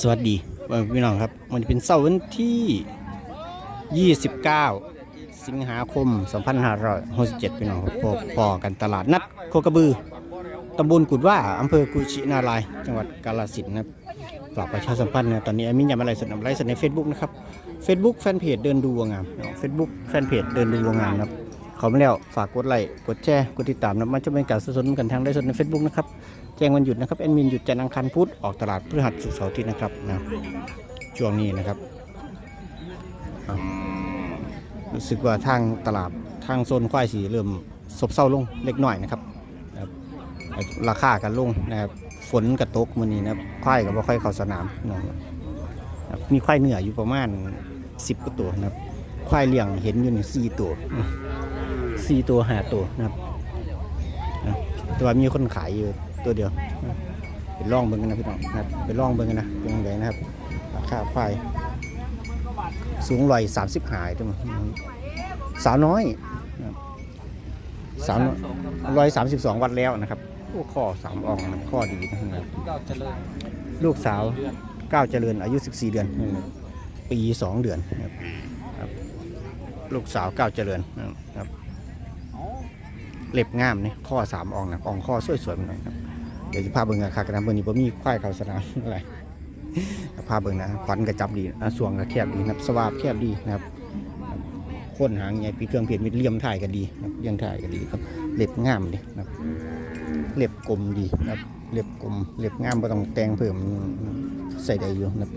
สวัสดีพี่น้องครับมันเป็นเสาร์วันที่ 29 สิงหาคม 2567พี่น้องครับพบพอกันตลาดนัดโคกระบือตำบลกุดว่าอำเภอกุชินาราย จังหวัดกาฬสินธุ์นะครับฝากประชาสัมพันธ์นะตอนนี้อดมินยามอะไรสดนำไลฟ์สดใน Facebook นะครับ Facebook แฟนเพจเดินดูวัวงามเฟซบุ๊กแฟนเพจเดินดูวัวงามนะครับ ขามาแล้วฝากกดไลค์กดแชร์กดติดตามนะมันจะเป็นการสนกันทางไลฟ์สดใน Facebook นะครับแจ้งวันหยุดนะครับแอดมินหยุดจันทร์อังคารพุธออกตลาดพฤหัสศุกร์เสาร์อาทิตย์นะครับนะช่วงนี้นะครับ รู้สึกว่าทางตลาดทางโซนควายสีเริ่มซบเซาลงเล็กน้อยนะครับราคากันลงนะครับฝนกระตกมื้อนี้นะควายก็บ่ค่อยเข้าสนามนะครับมีควายเหนืออยู่ประมาณ 10กว่าตัวนะครับควายเลี้ยงเห็นอยู่ในสี่ตัว สี่ตัวห้าตัวนะครับแต่ว่ามีคนขายอยู่ตัวเดียวเป็นร่องเบิ้งกันนะพี่น้องนะครับเป็นร่องเบิ้งกันนะเป็นยังไงนะครับราคาควายสูงร้อยสามสิบหายตัวมันสาวน้อยสาวร้อยสามสิบสองวัดแล้วนะครับโอ้ข้อสามอ่องข้อดีนะครับลูกสาวก้าวเจริญอายุ 14 เดือน ปี 2 เดือนนะครับครับ ลูกสาวก้าวเจริญนะครับ เล็บงามเนี่ยข้อสามอ่องนะอ่องข้อสวยๆมันหน่อยครับเดี๋ยวจะพาเบิ่งราคากันนะเบิ่งนี้บ่มีควายเขาสนามอะไรพาเบิ่งนะขวัญกระจับดีอะสวงกระแคบดีนะสวาบแคบดีนะครับค้นหางใหญ่ปีเครื่องเพียรมิดเลี่ยมถ่ายก็ดีนะครับเลี่ยงถ่ายก็ดีครับเล็บงามดีนะครับเล็บกลมดีนะครับเล็บกลมเล็บงามบ่ต้องแต่งเพิ่มใส่ได้อยู่นะครับ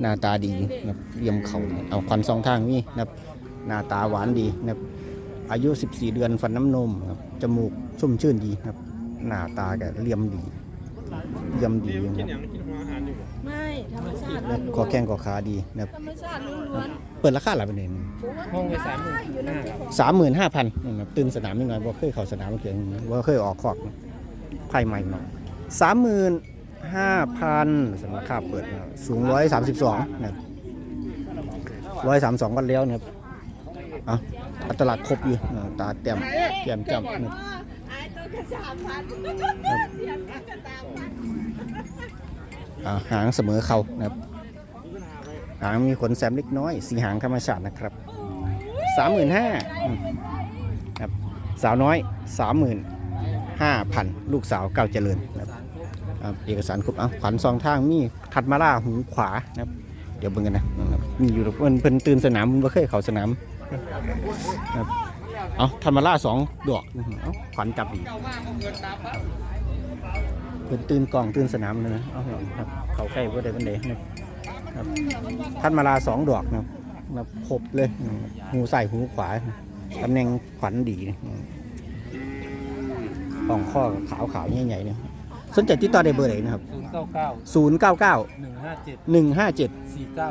หน้าตาดีนะครับเลี่ยมเขาเอาควันสองทางนี่นะครับหน้าตาหวานดีนะครับ อายุ 14 เดือนฟันน้ำนมนะครับจมูกชุ่มชื่นดีนะครับ หน้าตาแกเหลี่ยมดีเยี่ยมดีนะครับไม่ธรรมชาติแล้วคอแข้งคอขาดีนะครับธรรมชาติล้วนเปิดราคาหลายประเด็นๆห้องไปสามหมื่นห้าครับสามหมื่นห้าพันนะครับตื่นสนามนิดหน่อยบ่เคยเข้าสนามเกียงบ่เคยออกคอกไข่ใหม่เนาะสามหมื่นห้าพันสำหรับค่าเปิดนะครับสูงร้อยสามสิบสองนะครับร้อยสามสองวันแล้วนะครับเอะ อัตลักษณ์ครบอยู่อ่าตาแต้มแก้มจ้ำนะครับไอ้ตัวกระสามพันเสียงกระสามพันอ่าหางเสมอเข่านะครับ หางมีขนแซมเล็กน้อย สีหางธรรมชาตินะครับสามหมื่นห้าครับสาวน้อยสามหมื่นห้าพันลูกสาวเก้าเจริญนะครับอ่าเอกสารครบเอะขวัญสองทางมีถัดมาล่าหูขวานะครับ เดี๋ยวเบิ่งกันนะนะครับ มีอยู่เพิ่นเป็นตื่นสนามมันบ่เคยเข้าสนามเอาทันมาลาสองดอกเอาขวัญจับดีเป็นตื่นกล่องตื่นสนามเลยนะเอาครับเข้าใกล้ก็ได้ปานเดนะครับท่านมาลาสองดอกนะครับครบเลยหูใส่หูขวาตำแหน่งขวัญดีป่องข้อขาวขาวใหญ่ๆเนี่ยสนใจที่ต่อได้เบอร์ไหนนะครับศูนย์เก้าเก้าศูนย์เก้าเก้าหนึ่งห้าเจ็ดหนึ่งห้าเจ็ด สี่เก้า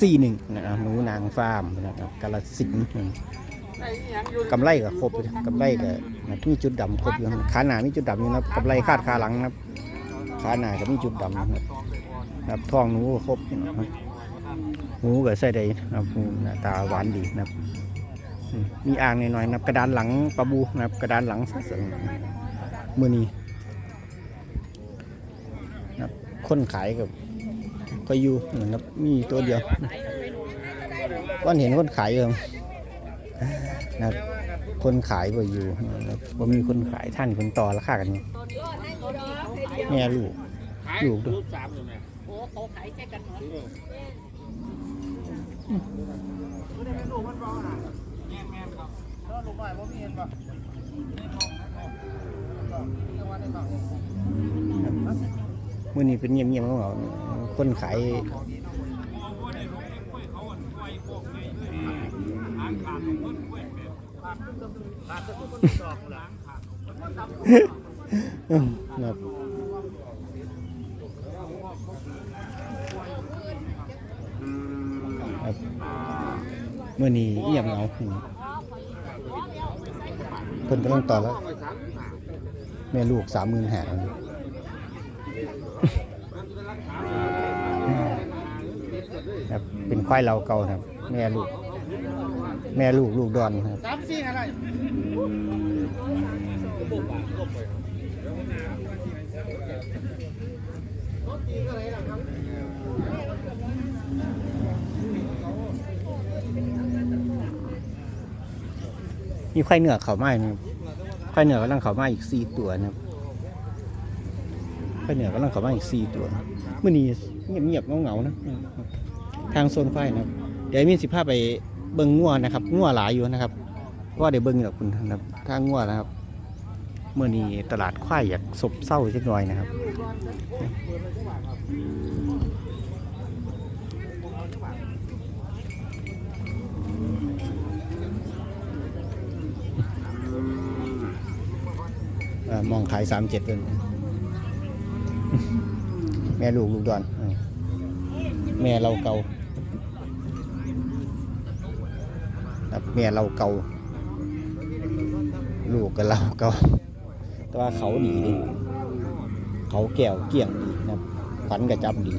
สี่หนึ่ง4 9 4 1นะครับหนูนางฟาร์มนะครับกาลสินธุ์อืมกำไรก็ครบเลยกำไรก็นะมีจุดดำครบอยู่ขาหน้ามีจุดดำอยู่นะครับกำไรคาดขาหลังนะครับขาหน้าก็มีจุดดำนะครับนะครับท้องหนูก็ครบนะครับหูก็ใส่ได้นะครับหูหน้าตาหวานดีนะครับอืมมีอ่างหน่อยๆนะครับกระดานหลังปลาบูนะครับกระดานหลังสักมือนี้นะครับคนขายกับ ก็อยู่นะครับมีตัวเดียวก็เห็นคนขายเองนะคนขายก็อยู่นะครับบ่มีคนขายท่านคนต่อราคากันแม่ลูกลูกด้วยโอ้เขาขายแค่กันหมดมื่ มื่อนี้เป็นเงียบๆของเราคนขายครับครับเมื่อนี้เงียบเหงาอืมเพิ่นกำลังต่อแล้ว แม่ลูกสามหมื่นหา ครับเป็นควายเราเก่าครับ แม่ลูก แม่ลูกลูกดอนครับสามสี่อะไรมีควายเหนือเขาไม้นะครับควายเหนือกำลังเขาไม้อีกสี่ตัวนะครับ ควายเหนือกำลังเขามาอีกสี่ตัวเมื่อนี้เงียบเงียบๆเงาๆนะทางโซนควายนะเดี๋ยวมีสิพาพไปเบิ่งงัวนะครับงัวหลายอยู่นะครับว่าเดี๋ยวเบิ่งอยู่หรอกคุณครับทางงัวนะครับเมื่อนี้ตลาดควายอยากซบเศร้าเล็กน้อยนะครับมองขายสามเจ็ดเป็น แม่ลูกลูกดอนแม่เราเกาครับแม่เราเกาลูกกับเราเกาแต่ว่าเขาดีดิเขาแก้วเกี่ยงดีนะขวัญกระจับดี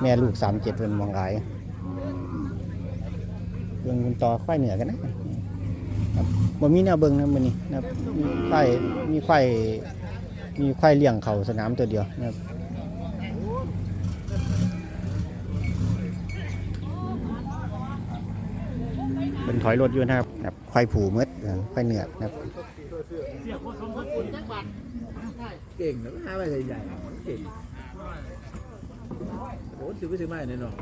แม่ลูกสามเจ็ดเป็นมองขายเรื่งมันต่อควายเหนือกันนะบ่มีแนวเบิ่งนะมื้อนี้นะมีควายมีควาย มีควายเลี้ยงเขาสนามตัวเดียวนะครับเป็นถอยรถอยู่นะครับนะครับควายผูหมืดเออควายเหนือกนะครับเก่งนะห้าใบใหญ่ๆเก่งโอ้ถือไปถือมาแน่นอน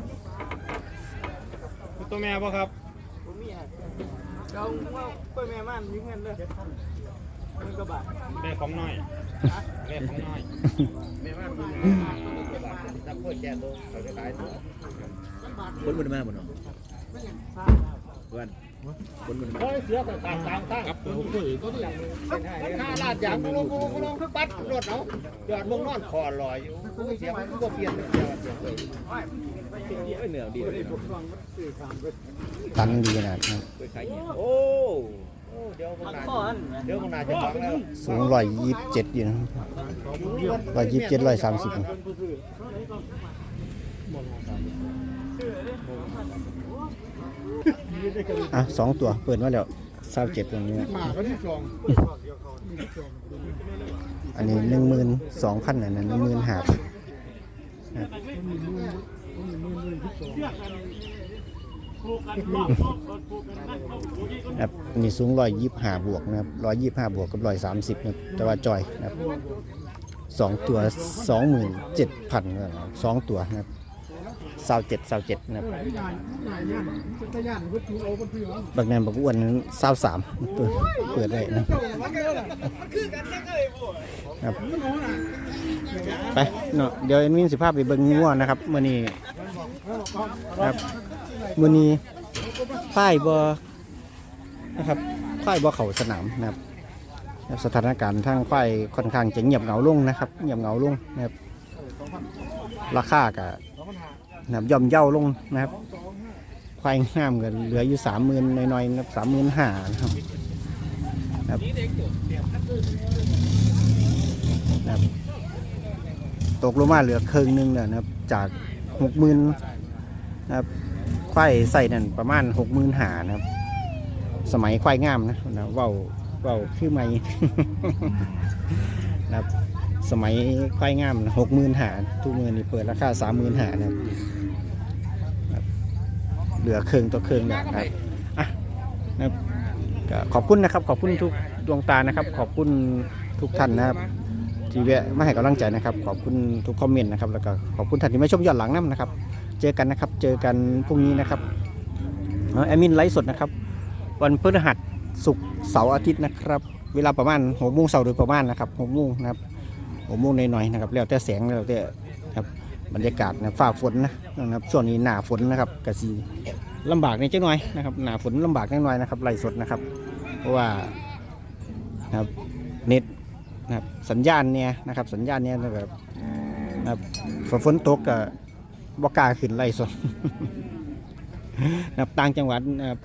ตัวแม่ป่ะครับเราว่าไปแม่ม่านยิ่งเงินเลย มันกระบะแม่ของน้อยแม่ของน้อยแม่ม่านนับโคตรแก่ตัวเขาจะตายตัวคนมันมาหมดเนาะวันคนมันมาเสือต่างต่างต่างครับผมคุยก็ได้ข้าลาดอย่างลงลงลงคือปัดรถเอายอดมึงนอนคอลอยอยู่เสียงมันก็เปลี่ยนเสียงเสียงเลยเหนือดีเลยตันดีขนาดนะครับไปขายโอ้ เดี๋ยวมึงนาเดี๋ยวมึงนาจะฟังแล้วสูงร้อยยี่สิบเจ็ดอยู่นะครับร้อยยี่สิบเจ็ดร้อยสามสิบอะสองตัวเปิดมาแล้วเศร้าเจ็ดตรงนี้นะอันนี้หนึ่งหมื่นสองพันอันนั้นหนึ่งหมื่นห้า ครับอันนี้สูงร้อยยี่ห้าบวกนะครับร้อยยี่ห้าบวกกับร้อยสามสิบนะแต่ว่าจอยนะครับสองตัวสองหมื่นเจ็ดพันสองตัวนะครับสาวเจ็ดสาวเจ็ดนะครับบักแนบักอ้วนนั้นสาวสามเปิดเปิดได้นะครับไปเนาะเดี๋ยวเอ็นวินสิภาพไปเบิ่งงัวนะครับมื้อนี้ครับ มือนี้ป้ายบ่นะครับป้ายบ่เขาสนามนะครับสถานการณ์ทางป้ายค่อนข้างจะเงียบเหงาลงนะครับเงียบเหงาลงนะครับราคาก็นะครับย่อมเย่าลงนะครับควายงามก็เหลืออยู่สามหมื่นน้อยๆนะครับสามหมื่นห้านะครับนะครับตกลงมาเหลือครึ่งหนึงแล้วนะครับจากหกหมื่นนะครับ ควายใส่นั่นประมาณหกหมื่นหานะครับ สมัยควายงามนะนะเว้าเว้าคือไม่นะครับ สมัยควายงามหกหมื่นหาทุกมือนี่เปิดราคาสามหมื่นหานะครับ เหลือเครื่องต่อเครื่องนะครับอะนะครับก็ขอบคุณนะครับ ขอบคุณทุกดวงตานะครับ ขอบคุณทุกท่านนะครับ ที่แวะมาให้กำลังใจนะครับ ขอบคุณทุกคอมเมนต์นะครับ แล้วก็ขอบคุณท่านที่มาชมย้อนหลังน้ำนะครับ เจอกันนะครับ เจอกันพรุ่งนี้นะครับแอดมินไลฟ์สดนะครับ วันพฤหัสศุกร์เสาร์อาทิตย์นะครับ เวลาประมาณหกโมงเสาร์โดยประมาณนะครับหกโมงนะครับหกโมงหน่อยๆนะครับ แล้วแต่แสงแล้วแต่ครับบรรยากาศนะฟ้าฝนนะนะครับช่วงนี้หนาฝนนะครับกระสีลำบากในเจ้าหน่อยนะครับหนาฝนลำบากนิดหน่อยนะครับไลฟ์สดนะครับ เพราะว่านะครับเน็ตนะครับสัญญาณเนี่ยนะครับสัญญาณเนี่ยแบบนะครับฝนฝนตกกั บบกล้าขึ้นไล่สดนะครับต่างจังหวัดนะครับ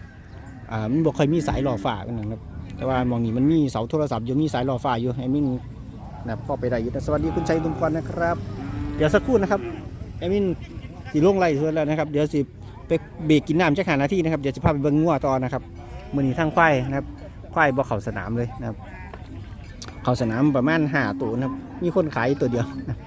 อ่ามันบ่ค่อยมีสายหล่อฟ้ากันนะครับแต่ว่ามองนี่มันมีเสาโทรศัพท์อยู่มีสายหล่อฟ้าอยู่ให้มินนะครับก็ไปได้อยู่นะสวัสดีคุณชัยตุมพรนะครับ เดี๋ยวสักครู่นะครับไอ้มินสีลงไล่ส่วนแล้วนะครับ เดี๋ยวสิไปเบรกกินน้ำจักหานาที่นะครับเดี๋ยวจะพาไปเบิ่งงัวต่อนะครับมือนี้ทั้งควายนะครับควายบ่เข้าสนามเลยนะครับ เข้าสนามประมาณห้าตัวนะครับ มีคนขายตัวเดียวนะ